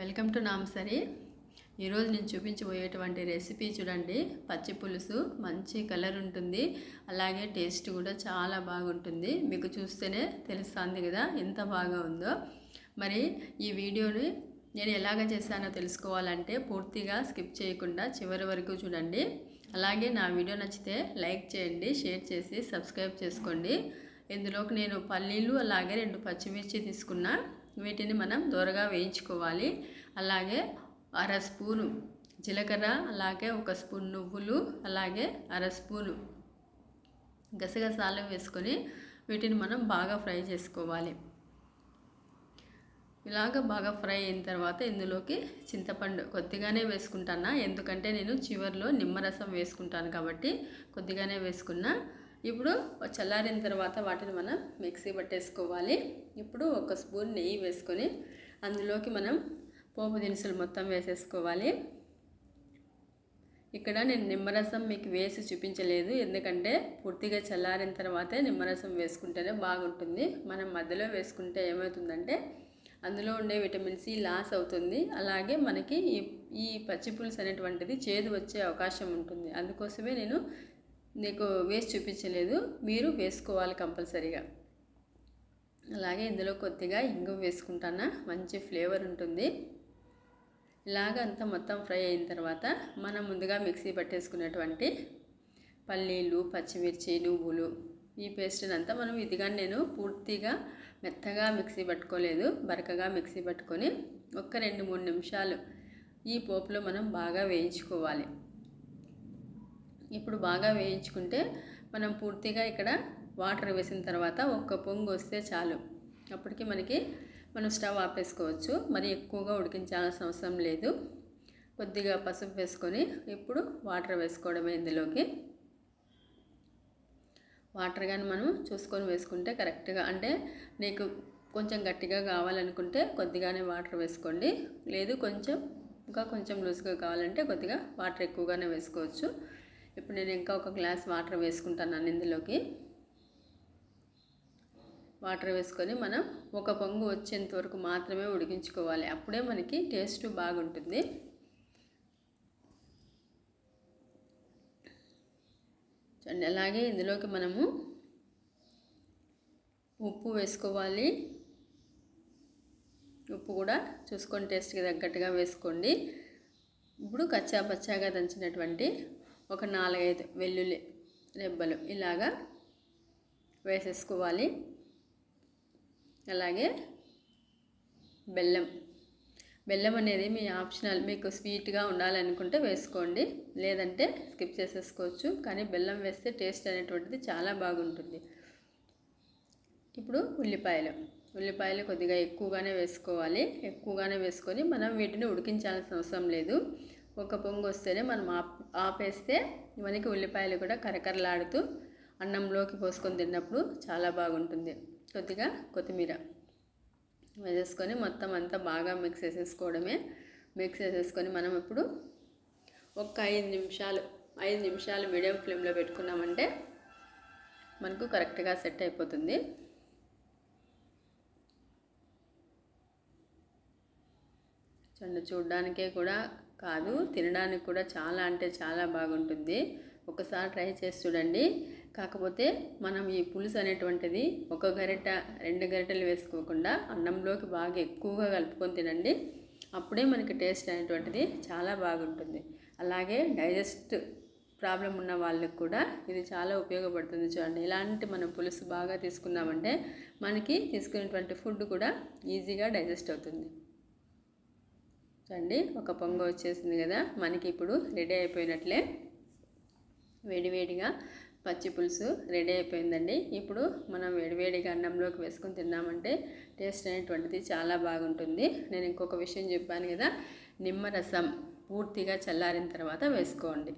Welcome to నామసరి. ఈరోజు నేను చూపించబోయేటువంటి recipe చూడండి. పచ్చి పులుసు మంచి కలర్ ఉంటుంది. అలాగే టేస్ట్ కూడా చాలా బాగుంటుంది. మీకు చూస్తేనే తెలుస్తుంది కదా ఎంత బాగా ఉందో. మరి ఈ వీడియోని నేను ఎలాగ చేశానో తెలుసుకోవాలంటే పూర్తిగా స్కిప్ చేయకుండా చివరి వరకు చూడండి. అలాగే నా వీడియో నచ్చితే లైక్ చేయండి షేర్ చేసి సబ్స్క్రైబ్ చేసుకోండి. ఇందులోకి నేను పల్లీలు అలాగే రెండు పచ్చిమిర్చి తీసుకున్నా. వీటిని మనం దూరగా వేయించుకోవాలి. అలాగే అర స్పూను జీలకర్ర అలాగే ఒక స్పూన్ నువ్వులు అలాగే అర స్పూను గసగసాలు వేసుకొని వీటిని మనం బాగా ఫ్రై చేసుకోవాలి. ఇలాగ బాగా ఫ్రై అయిన తర్వాత ఇందులోకి చింతపండు కొద్దిగానే వేసుకుంటాను? ఎందుకంటే నేను చివరిలో నిమ్మరసం వేసుకుంటాను కాబట్టి కొద్దిగానే వేసుకున్నా. ఇప్పుడు చల్లారిన తర్వాత వాటిని మనం మిక్సీ పట్టేసుకోవాలి. ఇప్పుడు ఒక స్పూన్ నెయ్యి వేసుకొని అందులోకి మనం పోపు దినుసులు మొత్తం వేసేసుకోవాలి. ఇక్కడ నేను నిమ్మరసం మీకు వేసి చూపించలేదు. ఎందుకంటే పూర్తిగా చల్లారిన తర్వాతే నిమ్మరసం వేసుకుంటేనే బాగుంటుంది. మనం మధ్యలో వేసుకుంటే ఏమవుతుందంటే అందులో ఉండే విటమిన్ సి లాస్ అవుతుంది. అలాగే మనకి ఈ ఈ పచ్చి పులుసు అనేటువంటిది చేదు వచ్చే అవకాశం ఉంటుంది. అందుకోసమే నేను నీకు వేసి చూపించలేదు మీరు వేసుకోవాలి కంపల్సరీగా. అలాగే ఇందులో కొద్దిగా ఇంగు వేసుకుంటానా మంచి ఫ్లేవర్ ఉంటుంది. ఇలాగ అంతా మొత్తం ఫ్రై అయిన తర్వాత మనం ముందుగా మిక్సీ పట్టేసుకున్నటువంటి పల్లీలు పచ్చిమిర్చి నువ్వులు ఈ పేస్ట్ని అంతా మనం ఇదిగా నేను పూర్తిగా మెత్తగా మిక్సీ పట్టుకోలేదు బరకగా మిక్సీ పట్టుకొని ఒక్క రెండు మూడు నిమిషాలు ఈ పోపులో మనం బాగా వేయించుకోవాలి. ఇప్పుడు బాగా వేయించుకుంటే మనం పూర్తిగా ఇక్కడ వాటర్ వేసిన తర్వాత ఒక్క పొంగు వస్తే చాలు. అప్పటికి మనకి మనం స్టవ్ ఆపేసుకోవచ్చు. మరి ఎక్కువగా ఉడికించాల్సిన అవసరం లేదు. కొద్దిగా పసుపు వేసుకొని ఇప్పుడు వాటర్ వేసుకోవడమే ఇందులోకి. వాటర్ కానీ మనం చూసుకొని వేసుకుంటే కరెక్ట్గా అంటే నీకు కొంచెం గట్టిగా కావాలనుకుంటే కొద్దిగానే వాటర్ వేసుకోండి. లేదు కొంచెం ఇంకా కొంచెం లూజ్గా కావాలంటే కొద్దిగా వాటర్ ఎక్కువగానే వేసుకోవచ్చు. ఇప్పుడు నేను ఇంకా ఒక గ్లాస్ వాటర్ వేసుకుంటాను ఇందులోకి. వాటర్ వేసుకొని మనం ఒక పొంగు వచ్చేంత వరకు మాత్రమే ఉడికించుకోవాలి. అప్పుడే మనకి టేస్ట్ బాగుంటుంది. చూడండి అలాగే ఇందులోకి మనము ఉప్పు వేసుకోవాలి. ఉప్పు కూడా చూసుకొని టేస్ట్కి తగ్గట్టుగా వేసుకోండి. ఇప్పుడు కచ్చా పచ్చాగా దంచినటువంటి ఒక నాలుగైదు వెల్లుల్లి రెబ్బలు ఇలాగా వేసేసుకోవాలి. అలాగే బెల్లం. బెల్లం అనేది మీ ఆప్షనల్ మీకు స్వీట్గా ఉండాలనుకుంటే వేసుకోండి. లేదంటే స్కిప్ చేసేసుకోవచ్చు. కానీ బెల్లం వేస్తే టేస్ట్ అనేటువంటిది చాలా బాగుంటుంది. ఇప్పుడు ఉల్లిపాయలు. ఉల్లిపాయలు కొద్దిగా ఎక్కువగానే వేసుకోవాలి. ఎక్కువగానే వేసుకొని మనం వీటిని ఉడికించాల్సిన అవసరం లేదు. ఒక పొంగు వస్తేనే మనం ఆప్ ఆపేస్తే మనకి ఉల్లిపాయలు కూడా కరకరలాడుతూ అన్నంలోకి పోసుకొని తిన్నప్పుడు చాలా బాగుంటుంది. కొద్దిగా కొత్తిమీర వేసేసుకొని మొత్తం అంతా బాగా మిక్స్ చేసేసుకోవడమే. మిక్స్ చేసేసుకొని మనం ఇప్పుడు ఒక ఐదు నిమిషాలు ఐదు నిమిషాలు మీడియం ఫ్లేమ్లో పెట్టుకున్నామంటే మనకు కరెక్ట్గా సెట్ అయిపోతుంది. చూడండి చూడడానికే కూడా కాదు. తినడానికి కూడా చాలా అంటే చాలా బాగుంటుంది. ఒకసారి ట్రై చేసి చూడండి. కాకపోతే మనం ఈ పులుసు అనేటువంటిది ఒక గరిట రెండు గరిటెలు వేసుకోకుండా అన్నంలోకి బాగా ఎక్కువగా కలుపుకొని తినండి. అప్పుడే మనకి టేస్ట్ అనేటువంటిది చాలా బాగుంటుంది. అలాగే డైజెస్ట్ ప్రాబ్లం ఉన్న వాళ్ళకి కూడా ఇది చాలా ఉపయోగపడుతుంది చూడండి. ఇలాంటి మనం పులుసు బాగా తీసుకున్నామంటే మనకి తీసుకునేటువంటి ఫుడ్ కూడా ఈజీగా డైజెస్ట్ అవుతుంది. చూడండి ఒక పొంగ వచ్చేసింది కదా. మనకి ఇప్పుడు రెడీ అయిపోయినట్లే. వేడివేడిగా పచ్చి పులుసు రెడీ అయిపోయిందండి. ఇప్పుడు మనం వేడివేడిగా అన్నంలోకి వేసుకొని తిన్నామంటే టేస్ట్ అనేటువంటిది చాలా బాగుంటుంది. నేను ఇంకొక విషయం చెప్పాను కదా నిమ్మరసం పూర్తిగా చల్లారిన తర్వాత వేసుకోండి.